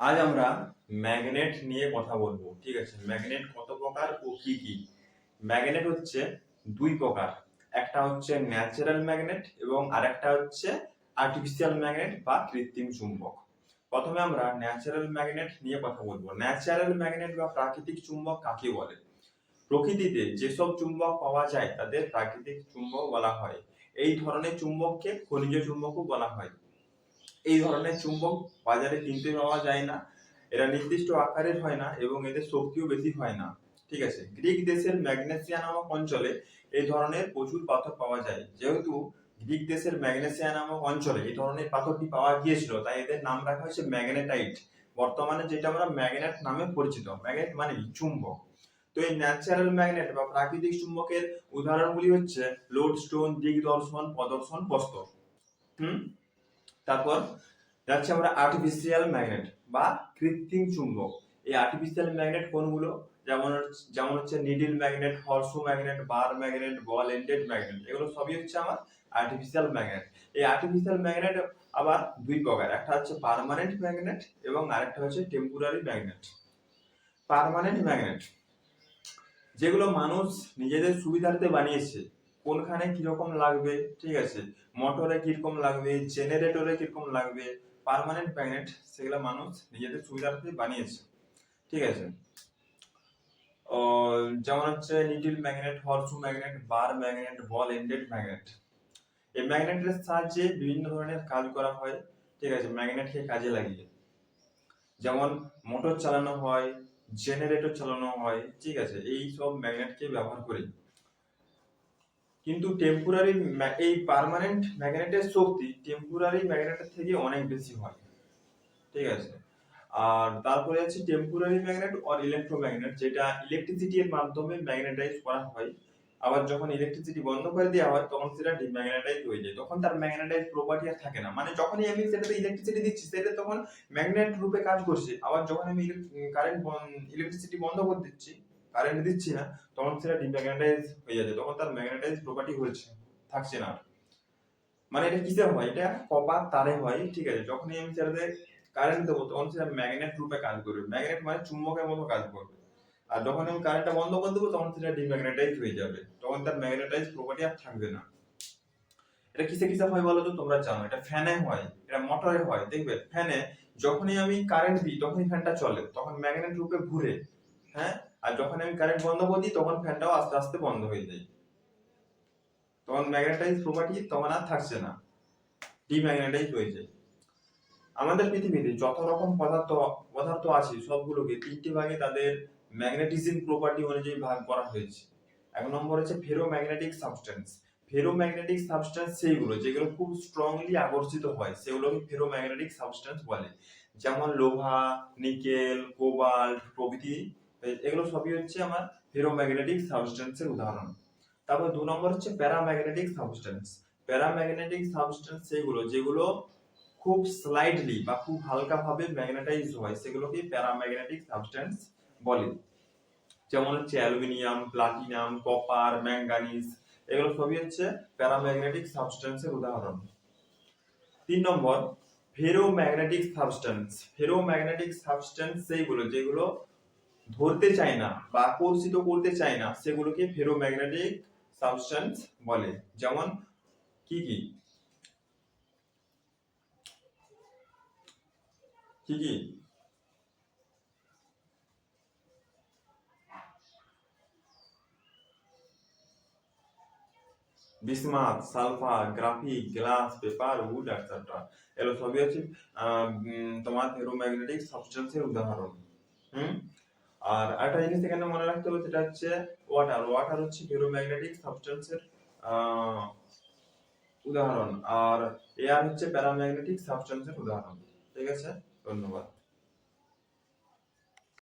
আজ আমরা ম্যাগনেট নিয়ে কথা বলব, ঠিক আছে? ম্যাগনেট কত প্রকার ও কি কি? ম্যাগনেট হচ্ছে দুই প্রকার। একটা হচ্ছে ন্যাচারাল ম্যাগনেট এবং আরেকটা হচ্ছে আর্টিফিশিয়াল ম্যাগনেট বা কৃত্রিম চুম্বক। প্রথমে আমরা ন্যাচারাল ম্যাগনেট নিয়ে কথা বলব। ন্যাচারাল ম্যাগনেট বা প্রাকৃতিক চুম্বক কাকে বলে? প্রকৃতিতে যেসব চুম্বক পাওয়া যায়, তাদের প্রাকৃতিক চুম্বক বলা হয়। এই ধরনের চুম্বককে খনিজ চুম্বকও বলা হয়। এই ধরনের চুম্বক বাজারে কিনতে পাওয়া যায় না। এরা নির্দিষ্ট আকারের হয় না এবং এদের শক্তিও বেশি হয় না। ঠিক আছে, গ্রিক দেশের ম্যাগনেসিয়া নামক অঞ্চলে এই ধরনের প্রচুর পাথর পাওয়া যায়। যেহেতু গ্রিক দেশের ম্যাগনেসিয়া নামক অঞ্চলে এই ধরনের পাথরটি পাওয়া গিয়েছিল, তাই এদের নাম রাখা হয়েছে ম্যাগনেটাইট। বর্তমানে যেটা আমরা ম্যাগনেট নামে পরিচিত, ম্যাগনেট মানে চুম্বক। তো এই ন্যাচারাল ম্যাগনেট বা প্রাকৃতিক চুম্বকের উদাহরণগুলি হচ্ছে লোডস্টোন দিগদর্শন প্রদর্শন প্রস্তর হুম? তারপর যাচ্ছে আমরা আর্টিফিশিয়াল ম্যাগনেট বা কৃত্রিম চুম্বক। এই আর্টিফিশিয়াল ম্যাগনেট কোনগুলো? যেমন যেমন হচ্ছে needle magnet horseshoe magnet bar magnet ball ended magnet এগুলো সবই হচ্ছে আমার আর্টিফিশিয়াল ম্যাগনেট এই আর্টিফিশিয়াল ম্যাগনেট আবার দুই প্রকার, একটা হচ্ছে পার্মানেন্ট ম্যাগনেট এবং আরেকটা হচ্ছে টেম্পোরারি ম্যাগনেট পার্মানেন্ট ম্যাগনেট যেগুলো মানুষ নিজেদের সুবিধার্থে বানিয়েছে কোনখানে কীরকম লাগবে, ঠিক আছে? মোটরে কীরকম লাগবে, জেনারেটরে কীরকম লাগবে পার্মানেন্ট ম্যাগনেট সেগুলো মানুষ নিজেদের সুবিধার্থে বানিয়েছে, ঠিক আছে? যেমন হচ্ছে needle magnet horseshoe magnet bar magnet ball ended magnet এই ম্যাগনেটের সাহায্যে বিভিন্ন ধরনের কাজ করা হয়, ঠিক আছে? ম্যাগনেটকে কাজে লাগিয়ে। যেমন মোটর চালানো হয় জেনারেটর চালানো হয়, ঠিক আছে? এই সব ম্যাগনেটকে ব্যবহার করি কিন্তু টেম্পোরারি এই পার্মানেন্ট ম্যাগনেটের শক্তি টেম্পোরারি ম্যাগনেটের থেকে অনেক বেশি হয়। ঠিক আছে? আর তারপরে আছে টেম্পোরারি ম্যাগনেট অর ইলেকট্রোম্যাগনেট যেটা ইলেকট্রিসিটি এর মাধ্যমে ম্যাগনেটাইজ করা হয়। আবার যখন ইলেকট্রিসিটি বন্ধ করে দেওয়া হয়, তখন সেটা ডিম্যাগনেটাইজ হয়ে যায়। তখন তার ম্যাগনেটাইজ প্রপার্টি আর থাকে না। মানে যখনই আমি সেটাতে ইলেকট্রিসিটি দিচ্ছি, সেটা তখন ম্যাগনেট রূপে কাজ করছে। আবার যখন আমি কারেন্ট ইলেকট্রিসিটি বন্ধ করে দিচ্ছি কারেন্ট দিচ্ছি না, তখন সেটা ডিম্যাগনেটাইজ হয়ে যাচ্ছে তখন তার ম্যাগনেটাইজ প্রপার্টি হচ্ছে থাকছে না। মানে এটা কিসে হয়? এটা কপার তারে হয়, ঠিক আছে? যখনই আমি সেটাতে কারেন্ট দেবো, তখন সেটা ম্যাগনেট রূপে কাজ করবে। ম্যাগনেট মানে চুম্বকের মতো কাজ করবে। আর যখন আমি কারেন্টটা বন্ধ করে দেবো, তখন সেটা ডিম্যাগনেটাইজ হয়ে যাবে। তখন তার ম্যাগনেটাইজ প্রপার্টি আর থাকবে না। এটা কিসে কিসে হয় বলো তো? তোমরা জানো। এটা ফ্যানে হয়, এটা মোটরে হয়, দেখবে? ফ্যানে যখনই আমি কারেন্ট দিই, তখনই ফ্যানটা চলে, তখন ম্যাগনেট রূপে ঘুরে হ্যাঁ? আর যখন আমি কারেন্ট বন্ধ করে দিই তখন ফ্যানটাও আস্তে আস্তে বন্ধ হয়ে যায়। তখন ম্যাগনেটাইজ প্রপার্টি তখন আর থাকছে না। ডিম্যাগনেটাইজ হয়ে যায়। আমাদের পৃথিবীতে যত রকম পদার্থ পদার্থ আছে, সবগুলোকে তিনটি ভাগে তাদের ম্যাগনেটিজম প্রপার্টি অনুযায়ী ভাগ করা হয়েছে। এক নম্বর হচ্ছে ফেরোম্যাগনেটিক সাবস্টেন্স ফেরোম্যাগনেটিক সাবস্টেন্স সেইগুলো, যেগুলো খুব স্ট্রংলি আকর্ষিত হয়, সেগুলোকে ফেরোম্যাগনেটিক সাবস্টেন্স বলে। যেমন লোহা, নিকেল, কোবাল্ট প্রভৃতি এগুলো সবই হচ্ছে আমার ফেরোম্যাগনেটিক সাবস্টেন্সের উদাহরণ। তারপর দু নম্বর হচ্ছে প্যারাম্যাগনেটিক সাবস্টেন্স প্যারাম্যাগনেটিক সাবস্টেন্স সেগুলো যেগুলো খুব স্লাইডলি বা খুব হালকা ভাবে ম্যাগনেটাইজ হয়, সেগুলোকে প্যারাম্যাগনেটিক সাবস্টেন্স বলে। যেমন হচ্ছে অ্যালুমিনিয়াম, প্লাটিনাম, কপার ম্যাঙ্গানিজ এগুলো সবই হচ্ছে প্যারাম্যাগনেটিক সাবস্টেন্সের উদাহরণ। তিন নম্বর ফেরোম্যাগনেটিক সাবস্টেন্স ফেরোম্যাগনেটিক সাবস্টেন্স সেইগুলো যেগুলো ধরতে চায় না বা আকর্ষিত করতে চায় না, সেগুলোকে ফেরোম্যাগনেটিক সাবস্টেন্স বলে। যেমন কি কি? কি কি? Bismuth sulphur, graphic, glass, paper, wood etcetera এগুলো সবই হচ্ছে তোমার ফেরোম্যাগনেটিক সাবস্টেন্সের উদাহরণ। হুম? আর একটা জিনিস এখানে মনে রাখতে হবে সেটা হচ্ছে ওয়াটার ওয়াটার হচ্ছে নিউরোম্যাগনেটিক সাবস্টেন্সের উদাহরণ। আর এয়ার হচ্ছে প্যারাম্যাগনেটিক সাবস্টেন্সের উদাহরণ। ঠিক আছে? ধন্যবাদ।